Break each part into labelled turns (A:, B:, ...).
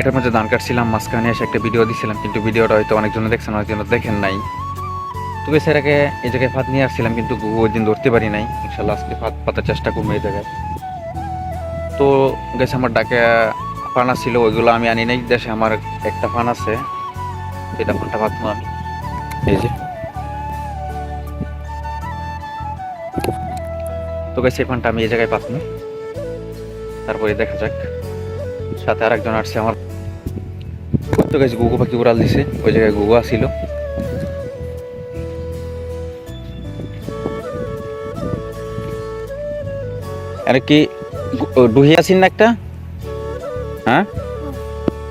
A: এটার মধ্যে ধান কাটছিলাম, মাঝখানে এসে একটা ভিডিও দিছিলাম, কিন্তু ভিডিওটা হয়তো অনেকজনে দেখছেন, অনেকজন দেখেন নাই। তো গেছে এর আগে এই জায়গায় ফাঁদ নিয়ে আসছিলাম, কিন্তু ওই দিন ধরতে পারি নাই। ইনশাল্লাহ আজকে ফাঁদ পাতার চেষ্টা করব এই জায়গায়। তো গেছে আমার ডাকে ফান ছিল, ওইগুলো আমি আনি নাই। দেশে আমার একটা ফান আছে এটা ফানটা পাতবো আমি এই যে। তো গেছে ফানটা আমি এই জায়গায় পাতবো। তারপরে দেখা যাক। সাথে আর একজন আসছে আমার। তো গেছে গুগু পাখি উড়াল দিছে ওই জায়গায় গুগু আসছিল আরে কি ডুহি আছিস না একটা? হ্যাঁ?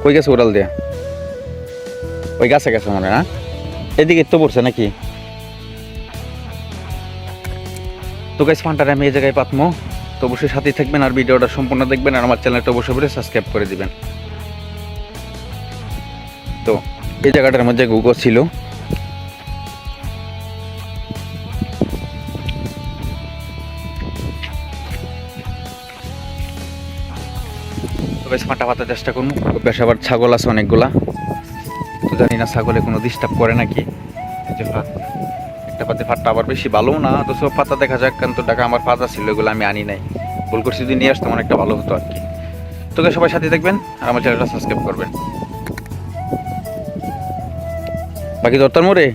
A: কই গেছে উড়াল দিয়া? ওই গাছে গেছে মনে হয়, এদিকে তো পড়ছে নাকি? তো গাইস ফান্টারে আমি এই জায়গায় পাতমো। অবশ্যই সাথেই থাকবেন আর ভিডিওটা সম্পূর্ণ দেখবেন আর আমার চ্যানেলটা অবশ্যই করে সাবস্ক্রাইব করে দিবেন। তো, এই জায়গাটার মধ্যে গুগো ছিল। তো বেশ ফাটা পাতার চেষ্টা করব বেশ আবার ছাগল আছে অনেকগুলা। তো জানি না ছাগলে কোনো ডিস্টার্ব করে নাকি। যে। একটা পাতে ফাটটা আবার বেশি ভালো না। তো সব পাতা দেখা যাক, কারণ তো টাকা আমার পাতা ছিল, এগুলো আমি আনি নাই। করছি যদি নিয়ে আসতাম, অনেকটা ভালো হতো আর কি। তো সবাই সাথে দেখবেন আর আমার চ্যানেলটা সাবস্ক্রাইব করবেন। বাকি দরতার মোড়ে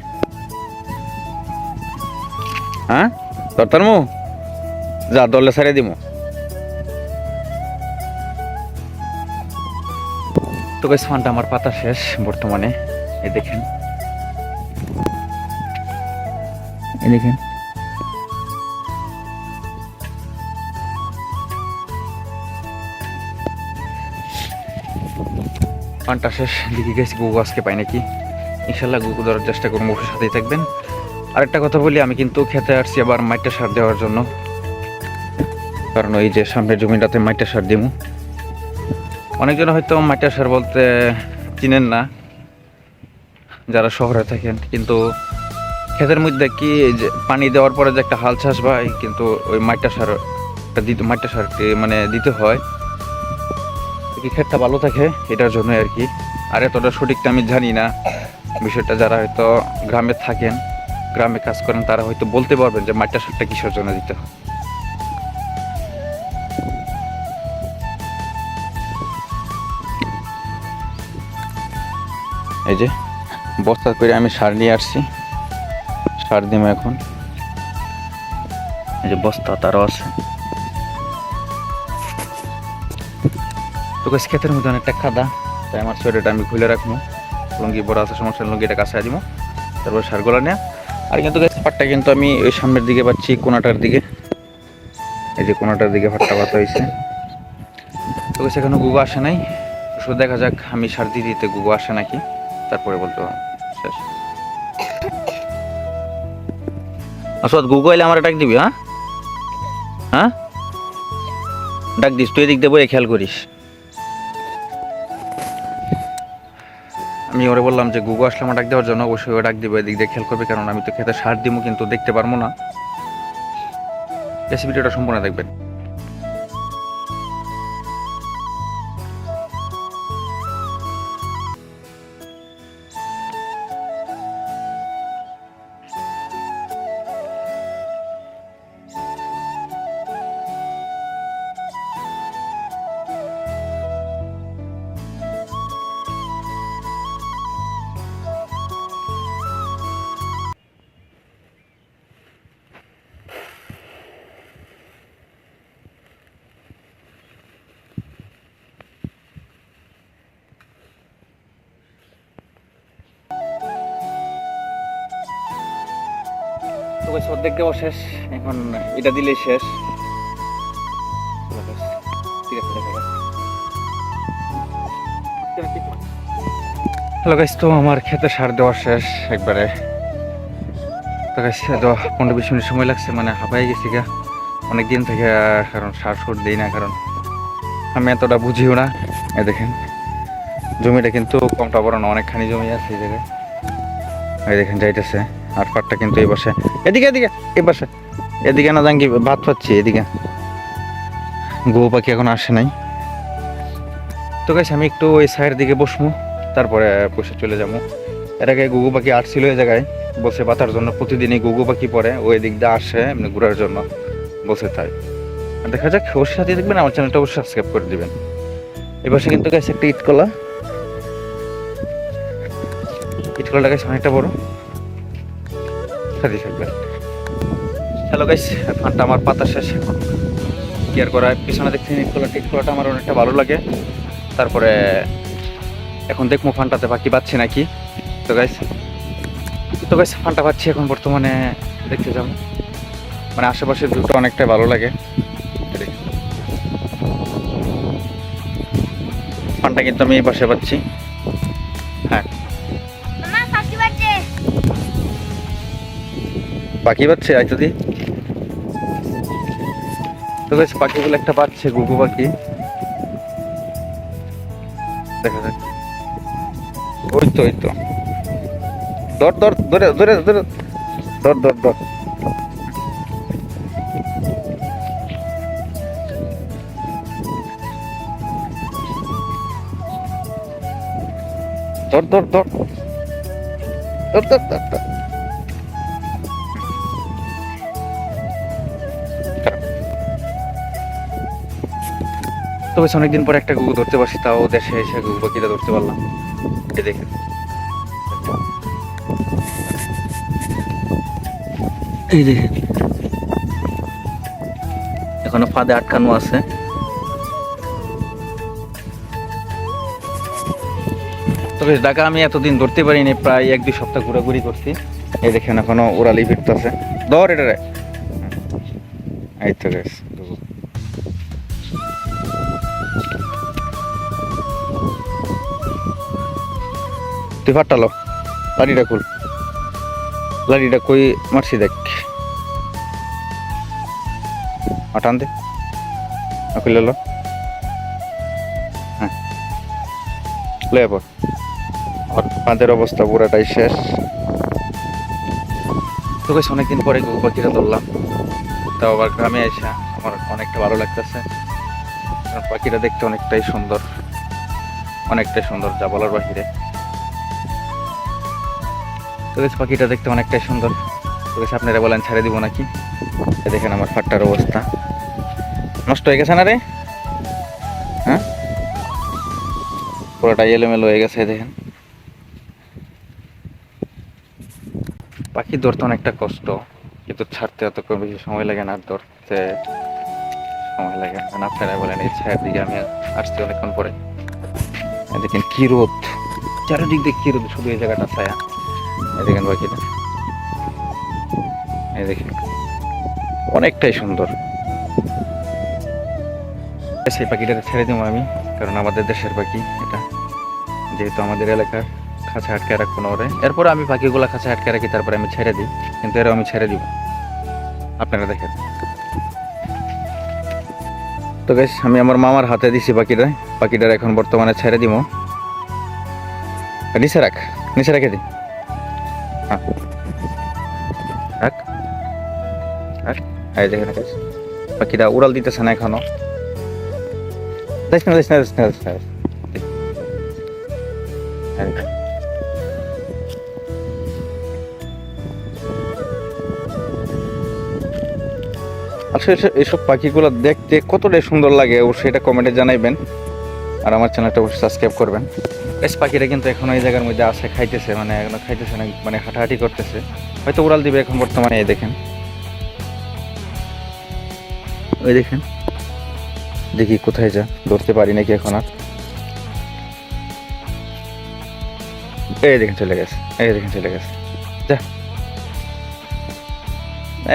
A: হ্যাঁ? দরতার মো? যা, দলে সারিয়ে দিমো। তো গাইস, ফানটা আমার পাতা শেষ বর্তমানে। এ দেখেন।
B: এই দেখেন।
A: ফানটা শেষ। দিকে গেছি গুগু আজকে পাই নাকি? ইনশাল্লাহ গুগু ধরার চেষ্টা করব সাথেই থাকবেন। আরেকটা কথা বলি, আমি কিন্তু খেতে আসছি আবার মাইটা সার দেওয়ার জন্য। কারণ ওই যে সামনের জমিটাতে মাইটা সার দিব অনেকজন হয়তো মাইটা সার বলতে চিনেন না, যারা শহরে থাকেন। কিন্তু ক্ষেতের মধ্যে কি যে পানি দেওয়ার পরে যে একটা হাল চাষ ভাই কিন্তু ওই মাইটা সার দিতে মাইটা সার মানে দিতে হয়। কি ক্ষেতটা ভালো থাকে, এটার জন্য আর কি। আর এতটা সঠিকটা আমি জানি না। বিষয়টা যারা হয়তো গ্রামে থাকেন, গ্রামে কাজ করেন, তারা হয়তো বলতে পারবেন যে মাইটা সারটা কিসের জন্য দিতে হয়। এই যে, বস্তা করে আমি সার নিয়ে আসছি। সার দিব এখন। এই যে বস্তা তারও আছে। গাছ ক্ষেতের মধ্যে অনেকটা খাদা। তাই আমার শরীরটা আমি খুলে রাখব। লুঙ্গি বড় আছে সমস্যা নেই, লুঙ্গিটা কাছে দিব। তারপর সারগুলো নেওয়া আর কিন্তু পাটটা কিন্তু আমি ওই সামনের দিকে পাচ্ছি কোনাটার দিকে। এই যে কোনাটার দিকে ফাটটা পাতা হয়েছে তো এখনও গুগো আসে নাই। শুধু দেখা যাক আমি সার দিয়ে দিতে গুগো আসে নাকি? তারপরে বলতে পারব। শেষ। আসত গুগো এলে আমার ডাক দিবি হ্যাঁ? হ্যাঁ? ডাক দিস তুই এদিক দিয়ে বই খেয়াল করিস। আমি ওরে বললাম যে, গুগু আসলে আমার ডাক দেওয়ার জন্য অবশ্যই ও ডাক দিবে, এদিক দিয়ে খেয়াল করবে, কারণ আমি তো খেতে সার দিব কিন্তু দেখতে পারব না। রেসিপিটা সম্পূর্ণ দেখবেন। গাইস অর্ধেক শেষ, এখন এটা দিলেই শেষ। হ্যালো গাইস তো আমার খেতে সার দেওয়া শেষ একবারে। তো পনেরো বিশ মিনিট সময় লাগছে মানে হাঁপাই গেছি গা। অনেক দিন থেকে, কারণ সার সুর দিই না, কারণ আমি এতটা বুঝিও না। এ দেখেন, জমিটা কিন্তু কমটা বড় না, অনেকখানি জমি আছে এই জায়গায়। দেখেন, যাইতেছে। আর পাটটা কিন্তু এই পাশে। এদিকে এদিকে, এই পাশে। এদিকে না জাঙ্গি ভাত পাচ্ছি এদিকে। গো পাখি এখন আসে নাই। তো গাইস আমি একটু ওই সাইডের দিকে বসবো, তারপরে বসে চলে যাব। এর আগে গুগু পাখি আসছিল ওই জায়গায়, বসে পাতার জন্য প্রতিদিনই গুগু পাখি পরে, ওই দিক দিয়ে আসে, এমনি ঘোরার জন্য বসে তাই। দেখা যাক ওর সাথে দেখবেন, আমার চ্যানেলটা অবশ্যই সাবস্ক্রাইব করে দিবেন। এবার সে কিন্তু গাছ একটা ইটকলা ইটকলাটা ইট গাছ অনেকটা বড়। সাথে থাকবেন। হ্যালো গাইস ফানটা আমার পাতা শেষ এখন। কেয়ার করা, পিছনে দেখছি ইট কলাটা আমার অনেকটা ভালো লাগে। তারপরে এখন দেখব ফানটাতে বাকি পাচ্ছি নাকি। তো গাইস তো গাইস ফানটা পাচ্ছি এখন বর্তমানে, দেখতে যাব। মানে আশেপাশের ভিউটা অনেকটাই ভালো লাগে। ফানটা কিন্তু আমি এই পাশে পাচ্ছি।
C: পাখি
A: পাচ্ছে, আয় যদি তো বেশ, পাখিগুলো একটা পাচ্ছে, গুগু পাখি। দেখা যাক। ওই তো ওই তো। ধর ধর, ধরে ধরে। ধরে, ধর ধর। ধর ধর ধর। ধর ধর ধর ধর। ধর তো বেশ অনেকদিন পর একটা গুগু ধরতে পারছি, তাও দেশে এসে গুগু পাখিটা ধরতে পারলাম। এই দেখেন।
B: এই দেখেন।
A: এখনও ফাঁদে আটকানো আছে। তো বেশ ঢাকা আমি এতদিন ধরতে পারিনি, প্রায় এক দুই সপ্তাহ ঘোরাঘুরি করছি। এই দেখেন এখনও ওরালি ফিরতেছে। ধর এটা রে। এই তো বেশ তুই ফাটালো লাড়িটা খুল। লাড়িটা কই মারছি দেখ। আটান দে খুলে লো হ্যাঁ। লয়ে পর। আর অবস্থা পুরাটাই শেষ। তো অনেকদিন পরে গুগু পাখিটা ধরলাম। তাও আবার গ্রামে এসে আমার অনেকটা ভালো লাগতেছে। কারণ পাখিটা দেখতে অনেকটাই সুন্দর। অনেকটাই সুন্দর, যা বলার বাহিরে। বেশ পাখিটা দেখতে অনেকটাই সুন্দর। তো বেশ আপনারা বলেন ছেড়ে দিব নাকি? দেখেন আমার ফাটটার অবস্থা। নষ্ট হয়ে গেছে না রে? হ্যাঁ? পুরোটা এলোমেলো হয়ে গেছে দেখেন। পাখি ধরতে অনেকটা কষ্ট, কিন্তু ছাড়তে অত বেশি সময় লাগে না ধরতে সময় লাগে না। আপনারা বলেন, এই ছায়ের দিকে আমি আসছি অনেকক্ষণ পরে। দেখেন কি রোদ। চারিদিক দিয়ে কি রোদ, শুধু এই জায়গাটা ছায়া। এই দেখেন পাখিটা এই দেখেন, অনেকটাই সুন্দর। সেই পাখিটাকে ছেড়ে দেবো আমি, কারণ আমাদের দেশের পাখি এটা। যেহেতু আমাদের এলাকার খাঁচা আটকে রাখব না ওরে। এরপরে আমি পাখিগুলো খাঁচা আটকে রাখি, তারপরে আমি ছেড়ে দিই। কিন্তু এরও আমি ছেড়ে দিব। আপনারা দেখেন। তো বেশ, আমি আমার মামার হাতে দিছি পাখিটা। পাখিটার এখন বর্তমানে ছেড়ে দিব। নিচে রাখ, নিচে রেখে দিই। এই দেখেন পাখিটা উড়াল দিতেছে না এখনও। দেখ না আসলে এসব- পাখিগুলো দেখতে কতটাই সুন্দর লাগে অবশ্যই এটা কমেন্টে জানাইবেন। আর আমার চ্যানেলটা অবশ্যই সাবস্ক্রাইব করবেন। বেশ, পাখিটা কিন্তু এখন এই জায়গার মধ্যে আছে, খাইতেছে মানে এখনও খাইতেছে না মানে হাঁটাহাঁটি করতেছে। হয়তো উড়াল দিবে এখন বর্তমানে, এই দেখেন। ওই দেখেন। দেখি কোথায় যা, ধরতে পারি নাকি এখন আর? এই দেখেন চলে গেছে, এই দেখেন চলে গেছে। যা।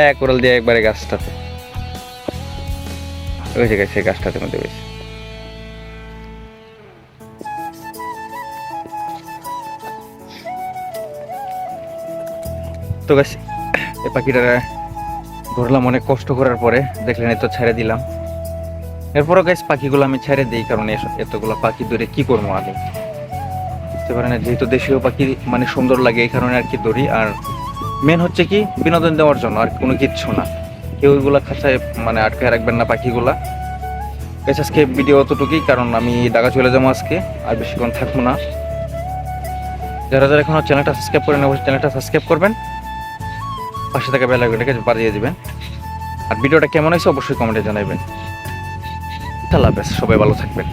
A: এক ওরাল দিয়ে একবারে গাছটাতে। ওই জায়গায় সেই গাছটাতে মধ্যে বেশি। তো গাছ এ পাখিটারা ধরলাম অনেক কষ্ট করার পরে, দেখলেন এত ছেড়ে দিলাম। এরপরও গাছ পাখিগুলো আমি ছেড়ে দিই, কারণ এতগুলো পাখি ধরে কি করব আমি? বুঝতে পারেন, যেহেতু দেশীয় পাখি মানে সুন্দর লাগে, এই কারণে আর কি ধরি আর মেন হচ্ছে কি, বিনোদন দেওয়ার জন্য, আর কোনো কিচ্ছু না। কেউ ওইগুলো খাঁচায় মানে আটকে রাখবেন না পাখিগুলা। গাছ আজকে ভিডিও অতটুকুই, কারণ আমি ঢাকা চলে যাব আজকে, আর বেশিক্ষণ থাকব না। যারা যারা এখনও চ্যানেলটা সাবস্ক্রাইব করেন অবশ্যই চ্যানেলটা সাবস্ক্রাইব করবেন। পাশে থাকা বেল আইকনটাকে বাজিয়ে দেবেন। আর ভিডিওটা কেমন হয়েছে অবশ্যই কমেন্টে জানাবেন তাহলে হাফেজ, সবাই ভালো থাকবেন।